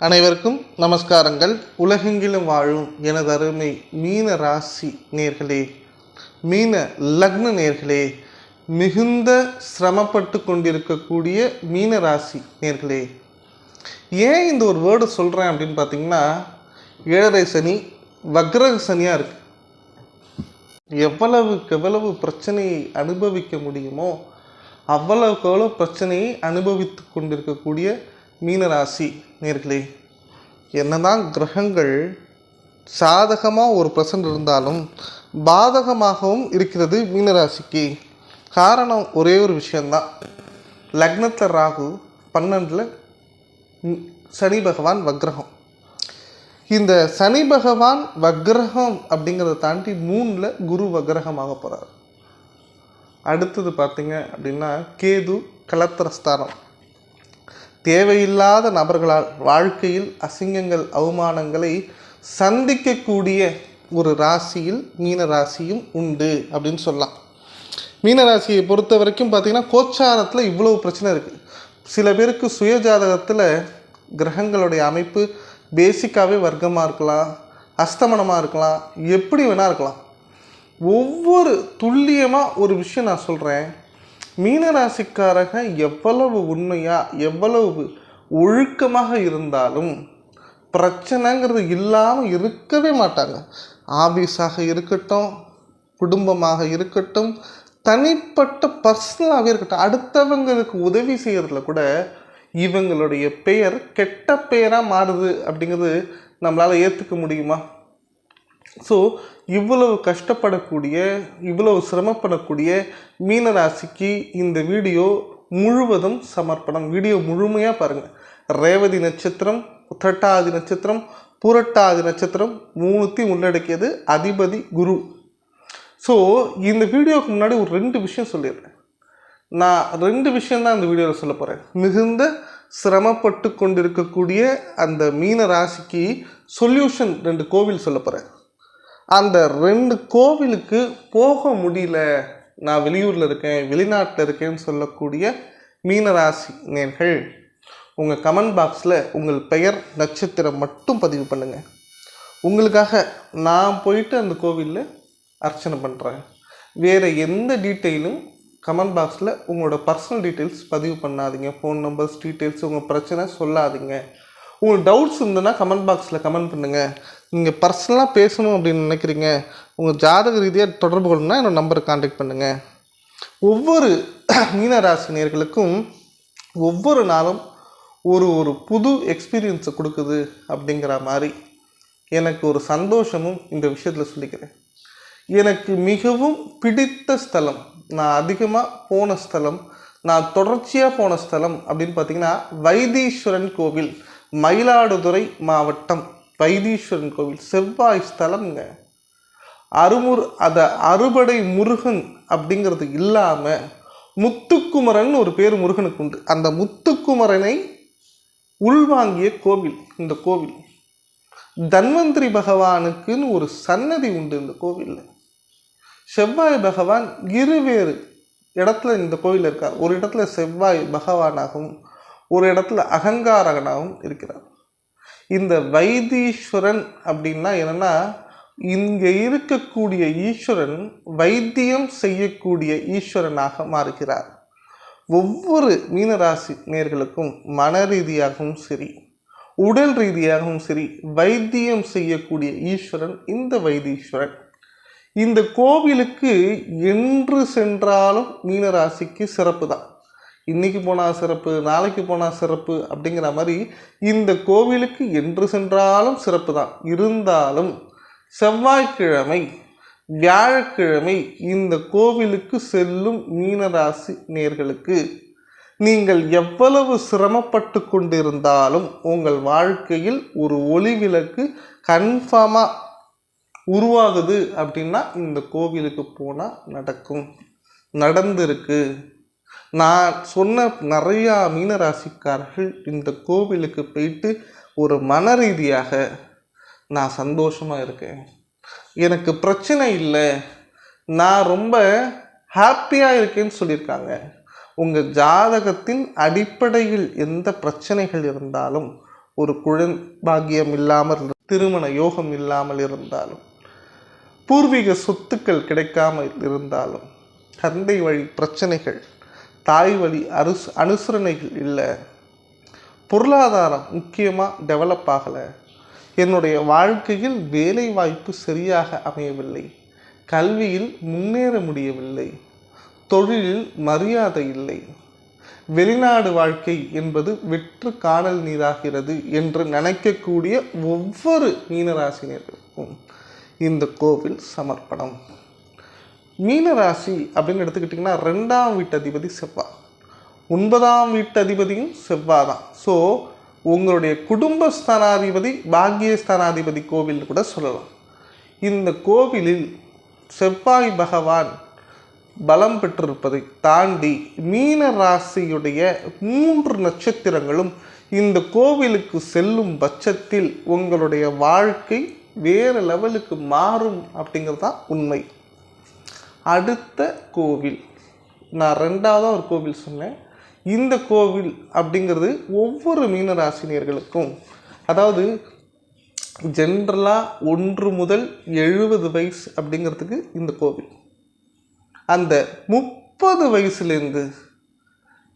அனைவருக்கும் நமஸ்காரங்கள். உலகெங்கிலும் வாழும் எனது அருமை மீன ராசி நேர்களே மீன லக்ன நேர்களே மிகுந்த சிரமப்பட்டு கொண்டிருக்கக்கூடிய மீன ராசி நேர்களே ஏன் இந்த ஒரு வேர்டு சொல்கிறேன் அப்படின்னு பார்த்தீங்கன்னா ஏழரை சனி வக்ரக சனியாக இருக்கு. எவ்வளவுக்கு எவ்வளவு பிரச்சனையை அனுபவிக்க முடியுமோ அவ்வளவுக்கு எவ்வளோ பிரச்சனையை அனுபவித்து கொண்டிருக்கக்கூடிய மீனராசி நேர்களே என்னதான் கிரகங்கள் சாதகமாக ஒரு பர்சன்ட் இருந்தாலும் பாதகமாகவும் இருக்கிறது மீனராசிக்கு. காரணம் ஒரே ஒரு விஷயந்தான் லக்னத்தில் ராகு பன்னெண்டில் சனி பகவான் வக்ரகம். இந்த சனி பகவான் வக்ரகம் அப்படிங்கிறத தாண்டி மூணில் குரு வக்ரகமாக போகிறார் அடுத்தது பார்த்தீங்க அப்படின்னா கேது கலத்திரஸ்தானம் தேவையில்லாத நபர்களால் வாழ்க்கையில் அசிங்கங்கள் அவமானங்களை சந்திக்கக்கூடிய ஒரு ராசியில் மீன ராசியும் உண்டு அப்படின்னு சொல்லலாம். மீன ராசியை பொறுத்த வரைக்கும் பார்த்தீங்கன்னா கோச்சாரத்தில் இவ்வளவு பிரச்சனை இருக்குது சில பேருக்கு சுயஜாதகத்தில் கிரகங்களுடைய அமைப்பு பேசிக்காகவே வர்க்கமாக இருக்கலாம் அஸ்தமனமாக இருக்கலாம் எப்படி வேணால் இருக்கலாம். ஒவ்வொரு துல்லியமாக ஒரு விஷயம் நான் சொல்கிறேன் மீனராசிக்காரங்க எவ்வளவு உண்மையாக எவ்வளவு ஒழுக்கமாக இருந்தாலும் பிரச்சனைங்கிறது இல்லாமல் இருக்கவே மாட்டாங்க. ஆஃபீஸாக இருக்கட்டும் குடும்பமாக இருக்கட்டும் தனிப்பட்ட பர்சனலாகவே இருக்கட்டும் அடுத்தவங்களுக்கு உதவி செய்கிறதுல கூட இவங்களுடைய பெயர் கெட்ட பெயராக மாறுது அப்படிங்கிறது நம்மளால் ஏற்றுக்க முடியுமா? ஸோ இவ்வளவு கஷ்டப்படக்கூடிய இவ்வளவு சிரமப்படக்கூடிய மீனராசிக்கு இந்த வீடியோ முழுவதும் சமர்ப்பணம். வீடியோ முழுமையாக பாருங்கள் ரேவதி நட்சத்திரம் உத்திரட்டாதி நட்சத்திரம் புரட்டாதி நட்சத்திரம் மூணுத்தையும் உள்ளடக்கியது அதிபதி குரு. ஸோ இந்த வீடியோவுக்கு முன்னாடி ஒரு ரெண்டு விஷயம் சொல்லிடுறேன். நான் ரெண்டு விஷயந்தான் இந்த வீடியோவில் சொல்ல போகிறேன் மிகுந்த சிரமப்பட்டு கொண்டிருக்கக்கூடிய அந்த மீன ராசிக்கு சொல்யூஷன் ரெண்டு கோவில் சொல்ல போகிறேன் அந்த ரெண்டு கோவிலுக்கு போக முடியல. நான் வெளியூரில் இருக்கேன் வெளிநாட்டில் இருக்கேன்னு சொல்லக்கூடிய மீனராசி நேர்கள் உங்கள் கமெண்ட் பாக்ஸில் உங்கள் பெயர் நட்சத்திரம் மட்டும் பதிவு பண்ணுங்கள் உங்களுக்காக நான் போயிட்டு அந்த கோவிலில் அர்ச்சனை பண்ணுறேன் வேறு எந்த டீட்டெயிலும் கமெண்ட் பாக்ஸில் உங்களோட பர்சனல் டீட்டெயில்ஸ் பதிவு பண்ணாதீங்க. ஃபோன் நம்பர்ஸ் டீட்டெயில்ஸ் உங்கள் பிரச்சனை சொல்லாதீங்க. உங்களுக்கு டவுட்ஸ் இருந்ததுன்னா கமெண்ட் பாக்ஸில் கமெண்ட் பண்ணுங்கள் நீங்கள் பர்சனலாக பேசணும் அப்படின்னு நினைக்கிறீங்க உங்கள் ஜாதக ரீதியாக தொடர்பு கொள்ளணும்னா என்னோடய நம்பரை காண்டாக்ட் பண்ணுங்கள் ஒவ்வொரு மீனராசினியர்களுக்கும் ஒவ்வொரு நாளும் ஒரு ஒரு புது எக்ஸ்பீரியன்ஸை கொடுக்குது அப்படிங்கிற மாதிரி எனக்கு ஒரு சந்தோஷமும் இந்த விஷயத்தில் சொல்லிக்கிறேன். எனக்கு மிகவும் பிடித்த ஸ்தலம் நான் அதிகமாக போன ஸ்தலம் நான் தொடர்ச்சியாக போன ஸ்தலம் அப்படின்னு பார்த்தீங்கன்னா வைத்தீஸ்வரன் கோவில். மயிலாடுதுறை மாவட்டம் வைத்தீஸ்வரன் கோவில் செவ்வாய் ஸ்தலம்ங்க. அருமுர் அத அறுபடை முருகன் அப்படிங்கிறது இல்லாமல் முத்துக்குமரன் ஒரு பேர் முருகனுக்கு உண்டு. அந்த முத்துக்குமரனை உள்வாங்கிய கோவில் இந்த கோவில். தன்வந்திரி பகவானுக்குன்னு ஒரு சன்னதி உண்டு இந்த கோவிலில். செவ்வாய் பகவான் இருவேறு இடத்துல இந்த கோவில் இருக்கார். ஒரு இடத்துல செவ்வாய் பகவானாகவும் ஒரு இடத்துல அகங்காரகனாகவும் இருக்கிறார். இந்த வைத்தீஸ்வரன் அப்படின்னா என்னென்னா இங்கே இருக்கக்கூடிய ஈஸ்வரன் வைத்தியம் செய்யக்கூடிய ஈஸ்வரனாக மாறுகிறார். ஒவ்வொரு மீனராசி நேர்களுக்கும் மன ரீதியாகவும் சரி உடல் ரீதியாகவும் சரி வைத்தியம் செய்யக்கூடிய ஈஸ்வரன் இந்த வைத்தீஸ்வரன். இந்த கோவிலுக்கு என்று சென்றாலும் மீனராசிக்கு சிறப்பு தான் இன்றைக்கி போனால் சிறப்பு நாளைக்கு போனால் சிறப்பு அப்படிங்கிற மாதிரி இந்த கோவிலுக்கு என்று சென்றாலும் சிறப்பு தான் இருந்தாலும் செவ்வாய்க்கிழமை வியாழக்கிழமை இந்த கோவிலுக்கு செல்லும் மீனராசி நேர்களுக்கு நீங்கள் எவ்வளவு சிரமப்பட்டு கொண்டிருந்தாலும் உங்கள் வாழ்க்கையில் ஒரு ஒளி விளக்கு கன்ஃபார்மாக உருவாகுது அப்படின்னா இந்த கோவிலுக்கு போனால் நடக்கும். நடந்திருக்கு. நான் சொன்ன நிறையா மீனராசிக்காரர்கள் இந்த கோவிலுக்கு போயிட்டு ஒரு மன ரீதியாக நான் சந்தோஷமாக இருக்கேன். எனக்கு பிரச்சனை இல்லை. நான் ரொம்ப ஹாப்பியாக இருக்கேன்னு சொல்லியிருக்காங்க. உங்கள் ஜாதகத்தின் அடிப்படையில் எந்த பிரச்சனைகள் இருந்தாலும் ஒரு குழந் பாக்கியம் இல்லாமல் இரு- திருமண யோகம் இல்லாமல் இருந்தாலும் பூர்வீக சொத்துக்கள் கிடைக்காமல் இருந்தாலும் தந்தை வழி பிரச்சனைகள் தாய் வழி அருஸ் அனுசரணைகள் இல்லை. பொருளாதாரம் முக்கியமாக டெவலப் ஆகலை. என்னுடைய வாழ்க்கையில் வேலை வாய்ப்பு சரியாக அமையவில்லை. கல்வியில் முன்னேற முடியவில்லை. தொழிலில் மரியாதை இல்லை. வெளிநாடு வாழ்க்கை என்பது வெற்று காணல் நீராகிறது என்று நினைக்கக்கூடிய ஒவ்வொரு மீனராசினருக்கும் இந்த கோவில் சமர்ப்பணம். மீனராசி அப்படின்னு எடுத்துக்கிட்டிங்கன்னா ரெண்டாம் வீட்டதிபதி செவ்வாய் ஒன்பதாம் வீட்டதிபதியும் செவ்வாய் தான் ஸோ உங்களுடைய குடும்ப ஸ்தானாதிபதி பாக்கிய ஸ்தானாதிபதி கோவில் கூட சொல்லலாம். இந்த கோவிலில் செவ்வாய் பகவான் பலம் பெற்றிருப்பதை தாண்டி மீன ராசியுடைய மூன்று நட்சத்திரங்களும் இந்த கோவிலுக்கு செல்லும் பட்சத்தில் உங்களுடைய வாழ்க்கை வேறு லெவலுக்கு மாறும் அப்படிங்கிறது தான் உண்மை. அடுத்த கோவில். நான் ரெண்டாவதாக ஒரு கோவில் சொன்னேன். இந்த கோவில் அப்படிங்கிறது ஒவ்வொரு மீனராசினியர்களுக்கும் அதாவது ஜென்ரலாக ஒன்று முதல் எழுபது வயசு அப்படிங்கிறதுக்கு இந்த கோவில். அந்த முப்பது வயசுலேருந்து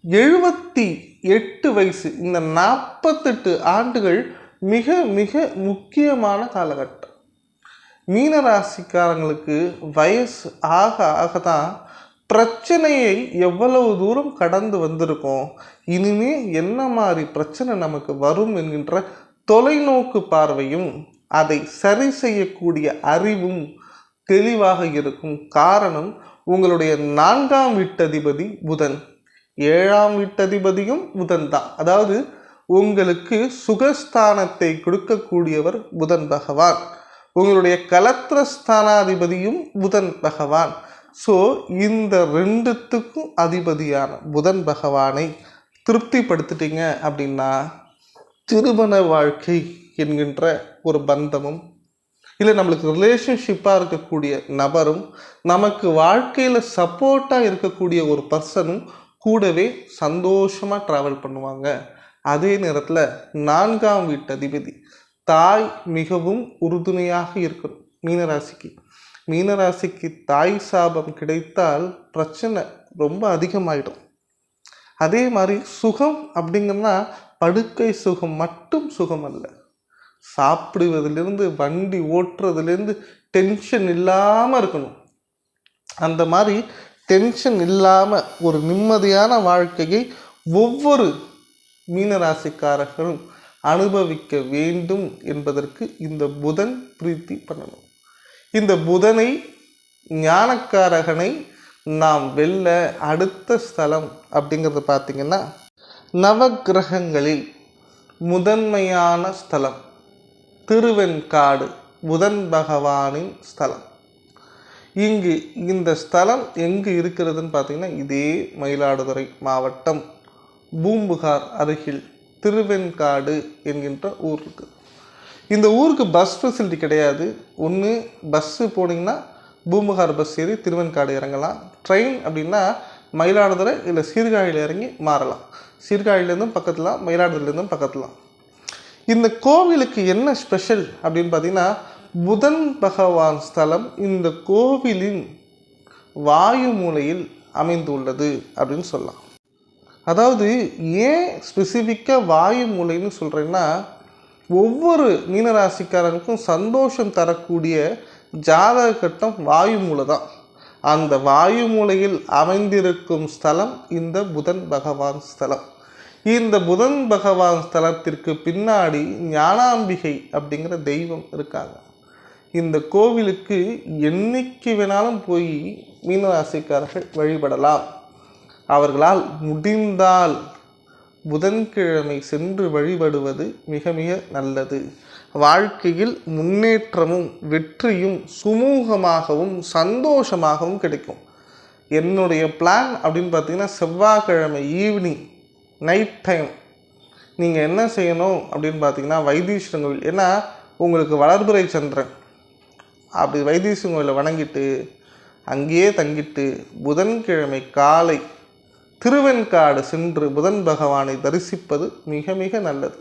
எழுபத்தி எட்டு வயசு இந்த நாற்பத்தெட்டு ஆண்டுகள் மிக மிக முக்கியமான காலகட்டம். மீன ராசிக்காரங்களுக்கு வயசு ஆக ஆக தான் பிரச்சனையை எவ்வளவு தூரம் கடந்து வந்திருக்கோம் இனிமே என்ன மாதிரி பிரச்சனை நமக்கு வரும் என்கின்ற தொலைநோக்கு பார்வையும் அதை சரி செய்யக்கூடிய அறிவும் தெளிவாக இருக்கும் காரணம் உங்களுடைய நான்காம் வீட்டதிபதி புதன். ஏழாம் வீட்டதிபதியும் புதன் தான். அதாவது உங்களுக்கு சுகஸ்தானத்தை கொடுக்கக்கூடியவர் புதன் பகவான். உங்களுடைய கலத்திர ஸ்தானாதிபதியும் புதன் பகவான். ஸோ இந்த ரெண்டுத்துக்கும் அதிபதியான புதன் பகவானை திருப்திப்படுத்திட்டீங்க அப்படின்னா திருமண வாழ்க்கை என்கின்ற ஒரு பந்தமும் இல்லை நம்மளுக்கு ரிலேஷன்ஷிப்பாக இருக்கக்கூடிய நபரும் நமக்கு வாழ்க்கையில் சப்போர்ட்டாக இருக்கக்கூடிய ஒரு பர்சனும் கூடவே சந்தோஷமாக ட்ராவல் பண்ணுவாங்க. அதே நேரத்தில் நான்காம் வீட்டு அதிபதி தாய் மிகவும் உறுதுணையாக இருக்கணும் மீனராசிக்கு. மீனராசிக்கு தாய் சாபம் கிடைத்தால் பிரச்சனை ரொம்ப அதிகமாயிடும். அதே மாதிரி சுகம் அப்படிங்கன்னா படுக்கை சுகம் மட்டும் சுகம் அல்ல. சாப்பிடுவதிலிருந்து வண்டி ஓட்டுறதுலேருந்து டென்ஷன் இல்லாமல் இருக்கணும். அந்த மாதிரி டென்ஷன் இல்லாமல் ஒரு நிம்மதியான வாழ்க்கையை ஒவ்வொரு மீனராசிக்காரர்களும் அனுபவிக்க வேண்டும் என்பதற்கு இந்த புதன் பிரீத்தி பண்ணணும். இந்த புதனை ஞானக்காரகனை நாம் வெல்ல அடுத்த ஸ்தலம் அப்படிங்கிறது பார்த்திங்கன்னா நவக்கிரகங்களில் முதன்மையான ஸ்தலம் திருவெண்காடு புதன் பகவானின் ஸ்தலம். இங்கு இந்த ஸ்தலம் எங்கு இருக்கிறதுன்னு பார்த்தீங்கன்னா இதே மயிலாடுதுறை மாவட்டம் பூம்புகார் அருகில் திருவெண்காடு என்கின்ற ஊர் இருக்குது இந்த ஊருக்கு பஸ் ஃபெசிலிட்டி கிடையாது. ஒன்று பஸ்ஸு போனீங்கன்னா பூம்புகார் பஸ் ஏறி திருவெண்காடு இறங்கலாம். ட்ரெயின் அப்படின்னா மயிலாடுதுறை இல்லை சீர்காழியில் இறங்கி மாறலாம். சீர்காழிலேருந்தும் பக்கத்துலாம் மயிலாடுதுறையிலேருந்தும் பக்கத்துலாம் இந்த கோவிலுக்கு என்ன ஸ்பெஷல் அப்படின்னு பார்த்தீங்கன்னா புதன் பகவான் ஸ்தலம் இந்த கோவிலின் வாயு மூலையில் அமைந்துள்ளது அப்படின்னு சொல்லலாம். அதாவது ஏன் ஸ்பெசிஃபிக்காக வாயு மூலைன்னு சொல்கிறேன்னா ஒவ்வொரு மீனராசிக்காரங்களுக்கும் சந்தோஷம் தரக்கூடிய ஜாதக கட்டம் வாயு மூலை தான். அந்த வாயு மூலையில் அமைந்திருக்கும் ஸ்தலம் இந்த புதன் பகவான் ஸ்தலம். இந்த புதன் பகவான் ஸ்தலத்திற்கு பின்னாடி ஞானாம்பிகை அப்படிங்கிற தெய்வம் இருக்காங்க. இந்த கோவிலுக்கு என்னைக்கு வேணாலும் போய் மீனராசிக்காரர்கள் வழிபடலாம். அவர்களால் முடிந்தால் புதன்கிழமை சென்று வழிபடுவது மிக மிக நல்லது. வாழ்க்கையில் முன்னேற்றமும் வெற்றியும் சுமூகமாகவும் சந்தோஷமாகவும் கிடைக்கும். என்னுடைய பிளான் அப்படின்னு பார்த்தீங்கன்னா செவ்வாய்க்கிழமை ஈவினிங் நைட் டைம் நீங்கள் என்ன செய்யணும் அப்படின்னு பார்த்தீங்கன்னா வைத்தீஸ்வரன் கோவில். ஏன்னா உங்களுக்கு வளர்புரை சந்திரன். அப்படி வைத்தீஸ்வரன் கோவிலை வணங்கிட்டு அங்கேயே தங்கிட்டு புதன்கிழமை காலை திருவெண்காடு சென்று புதன் பகவானை தரிசிப்பது மிக மிக நல்லது.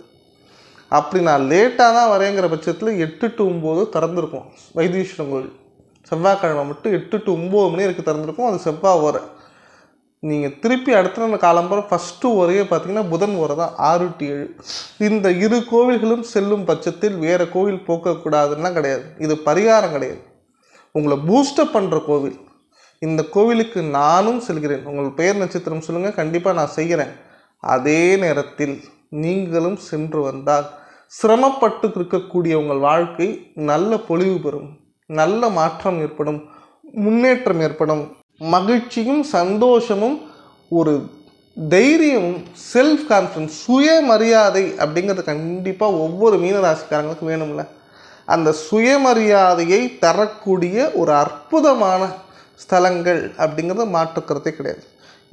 அப்படி நான் லேட்டாக தான் வரேங்கிற பட்சத்தில் எட்டு டு ஒம்பது திறந்துருக்கும். வைத்தீஸ்வரன் கோவில். செவ்வாய்க்கிழமை மட்டும் எட்டு டு ஒம்பது மணி வரைக்கும் திறந்துருக்கும். அது செவ்வாய் ஓரை. நீங்கள் திருப்பி அடுத்த நாள் காலம்பரம் ஃபஸ்ட்டு ஒரே பார்த்தீங்கன்னா புதன் உரை தான் ஆறு டு ஏழு. இந்த இரு கோவில்களும் செல்லும் பட்சத்தில் வேறு கோவில் போக்கக்கூடாதுன்னா கிடையாது. இது பரிகாரம் கிடையாது. உங்களை பூஸ்டப் பண்ணுற கோவில். இந்த கோவிலுக்கு நானும் செல்கிறேன். உங்கள் பெயர் நட்சத்திரம் சொல்லுங்கள் கண்டிப்பாக நான் செய்கிறேன். அதே நேரத்தில் நீங்களும் சென்று வந்தால் சிரமப்பட்டு இருக்கக்கூடிய உங்கள் வாழ்க்கை நல்ல பொலிவு பெறும். நல்ல மாற்றம் ஏற்படும். முன்னேற்றம் ஏற்படும். மகிழ்ச்சியும் சந்தோஷமும் ஒரு தைரியமும் செல்ஃப் கான்ஃபிடன்ஸ் சுயமரியாதை அப்படிங்கிறது கண்டிப்பாக ஒவ்வொரு மீனராசிக்காரங்களுக்கும் வேணும்ல. அந்த சுயமரியாதையை தரக்கூடிய ஒரு அற்புதமான ஸ்தலங்கள் அப்படிங்கிறது மாற்றுக்கிறதே கிடையாது.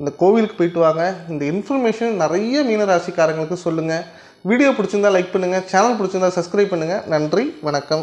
இந்த கோவிலுக்கு போயிட்டு வாங்க. இந்த இன்ஃபர்மேஷன் நிறைய மீனராசிக்காரங்களுக்கு சொல்லுங்கள் வீடியோ பிடிச்சிருந்தா லைக் பண்ணுங்கள் சேனல் பிடிச்சிருந்தா சப்ஸ்கிரைப் பண்ணுங்கள் நன்றி. வணக்கம்.